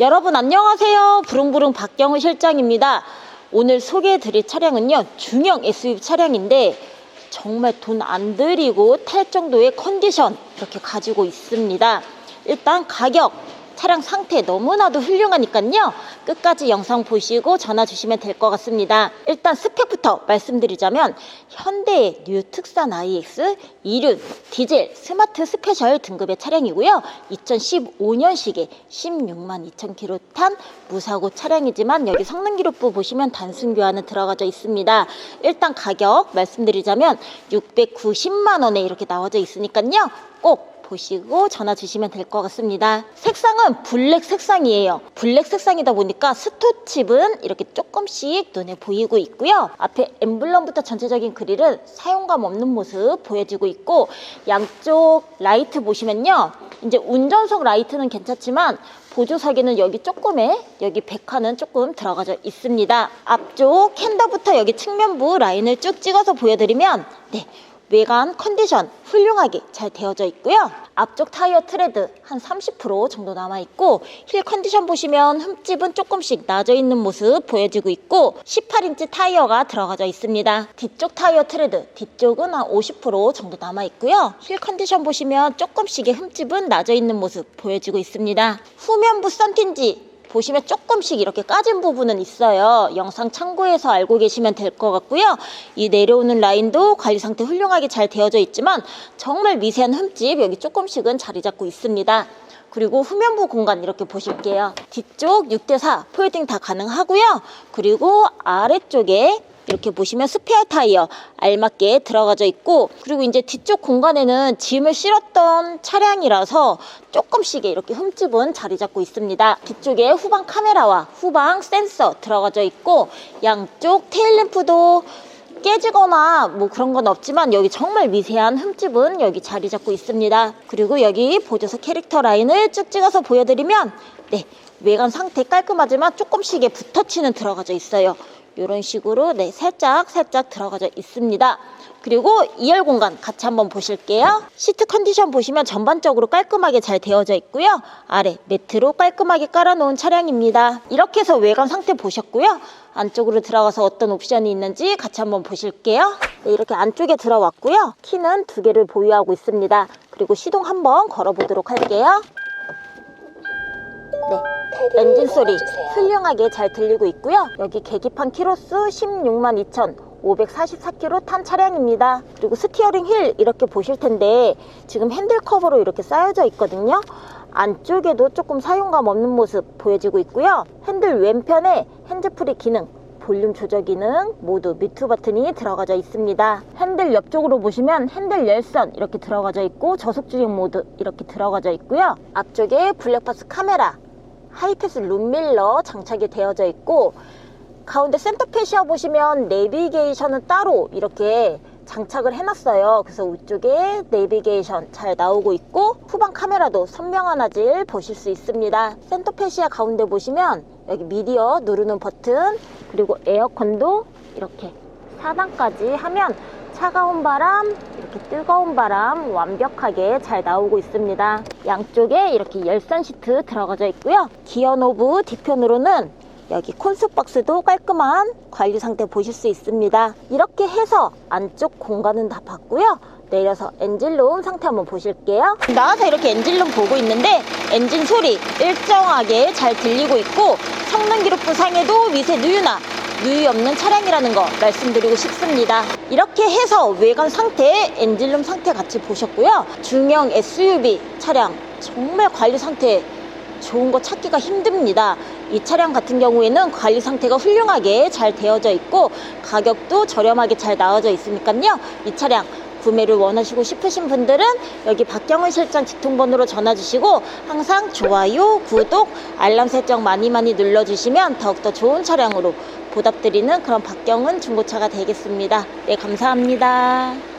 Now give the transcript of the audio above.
여러분 안녕하세요. 부릉부릉 박경우 실장입니다. 오늘 소개해드릴 차량은요. 중형 SUV 차량인데 정말 돈 안 들이고 탈 정도의 컨디션 이렇게 가지고 있습니다. 일단 가격, 차량 상태 너무나도 훌륭하니까요. 끝까지 영상 보시고 전화 주시면 될 것 같습니다. 일단 스펙부터 말씀드리자면 현대의 뉴 특산 IX 2륜 디젤 스마트 스페셜 등급의 차량이고요. 2015년식에 16만 2천 킬로 탄 무사고 차량이지만 여기 성능 기록부 보시면 단순 교환은 들어가져 있습니다. 일단 가격 말씀드리자면 690만 원에 이렇게 나와져 있으니까요. 꼭 보시고 전화 주시면 될 것 같습니다. 색상은 블랙 색상이에요. 블랙 색상이다 보니까 스토칩은 이렇게 조금씩 눈에 보이고 있고요. 앞에 엠블럼부터 전체적인 그릴은 사용감 없는 모습 보여지고 있고 양쪽 라이트 보시면요. 이제 운전석 라이트는 괜찮지만 보조석에는 여기 조금에 여기 백화는 조금 들어가져 있습니다. 앞쪽 캔더부터 여기 측면부 라인을 쭉 찍어서 보여드리면 네. 외관 컨디션 훌륭하게 잘 되어져 있고요. 앞쪽 타이어 트레드 한 30% 정도 남아 있고 힐 컨디션 보시면 흠집은 조금씩 나져 있는 모습 보여지고 있고 18인치 타이어가 들어가져 있습니다. 뒤쪽 타이어 트레드 뒤쪽은 한 50% 정도 남아 있고요. 힐 컨디션 보시면 조금씩의 흠집은 나져 있는 모습 보여지고 있습니다. 후면부 썬틴지 보시면 조금씩 이렇게 까진 부분은 있어요. 영상 참고해서 알고 계시면 될 것 같고요. 이 내려오는 라인도 관리 상태 훌륭하게 잘 되어져 있지만 정말 미세한 흠집 여기 조금씩은 자리 잡고 있습니다. 그리고 후면부 공간 이렇게 보실게요. 뒤쪽 6대4 폴딩 다 가능하고요. 그리고 아래쪽에 이렇게 보시면 스페어 타이어 알맞게 들어가져 있고 그리고 이제 뒤쪽 공간에는 짐을 실었던 차량이라서 조금씩의 이렇게 흠집은 자리 잡고 있습니다. 뒤쪽에 후방 카메라와 후방 센서 들어가져 있고 양쪽 테일램프도 깨지거나 뭐 그런 건 없지만 여기 정말 미세한 흠집은 여기 자리 잡고 있습니다. 그리고 여기 보조석 캐릭터 라인을 쭉 찍어서 보여드리면 네 외관 상태 깔끔하지만 조금씩의 붓터치는 들어가져 있어요. 이런 식으로 네 살짝 살짝 들어가져 있습니다. 그리고 2열 공간 같이 한번 보실게요. 시트 컨디션 보시면 전반적으로 깔끔하게 잘 되어져 있고요. 아래 매트로 깔끔하게 깔아놓은 차량입니다. 이렇게 해서 외관 상태 보셨고요. 안쪽으로 들어가서 어떤 옵션이 있는지 같이 한번 보실게요. 네, 이렇게 안쪽에 들어왔고요. 키는 두 개를 보유하고 있습니다. 그리고 시동 한번 걸어보도록 할게요. 네, 엔진 소리 훌륭하게 잘 들리고 있고요. 여기 계기판 키로수 16만 2천 544km 탄 차량입니다. 그리고 스티어링 휠 이렇게 보실 텐데 지금 핸들 커버로 이렇게 쌓여져 있거든요. 안쪽에도 조금 사용감 없는 모습 보여지고 있고요. 핸들 왼편에 핸즈프리 기능 볼륨 조절 기능 모두 뮤트 버튼이 들어가져 있습니다. 핸들 옆쪽으로 보시면 핸들 열선 이렇게 들어가져 있고 저속 주행 모드 이렇게 들어가져 있고요. 앞쪽에 블랙박스 카메라 하이패스 룸밀러 장착이 되어져 있고 가운데 센터페시아 보시면 내비게이션은 따로 이렇게 장착을 해놨어요. 그래서 위쪽에 내비게이션 잘 나오고 있고 후방 카메라도 선명한 화질 보실 수 있습니다. 센터페시아 가운데 보시면 여기 미디어 누르는 버튼 그리고 에어컨도 이렇게 4단까지 하면 차가운 바람, 이렇게 뜨거운 바람 완벽하게 잘 나오고 있습니다. 양쪽에 이렇게 열선 시트 들어가져 있고요. 기어 노브 뒤편으로는 여기 콘솔 박스도 깔끔한 관리 상태 보실 수 있습니다. 이렇게 해서 안쪽 공간은 다 봤고요. 내려서 엔진룸 상태 한번 보실게요. 나와서 이렇게 엔진룸 보고 있는데 엔진 소리 일정하게 잘 들리고 있고 성능 기록부 상에도 미세 누유나 누유 없는 차량이라는 거 말씀드리고 싶습니다. 이렇게 해서 외관 상태, 엔진룸 상태 같이 보셨고요. 중형 SUV 차량 정말 관리 상태 좋은 거 찾기가 힘듭니다. 이 차량 같은 경우에는 관리 상태가 훌륭하게 잘 되어져 있고 가격도 저렴하게 잘 나와져 있으니까요. 이 차량 구매를 원하시고 싶으신 분들은 여기 박경은 실장 직통번호로 전화 주시고 항상 좋아요, 구독, 알람 설정 많이 많이 눌러 주시면 더욱더 좋은 차량으로 보답드리는 그런 박경은 중고차가 되겠습니다. 네, 감사합니다.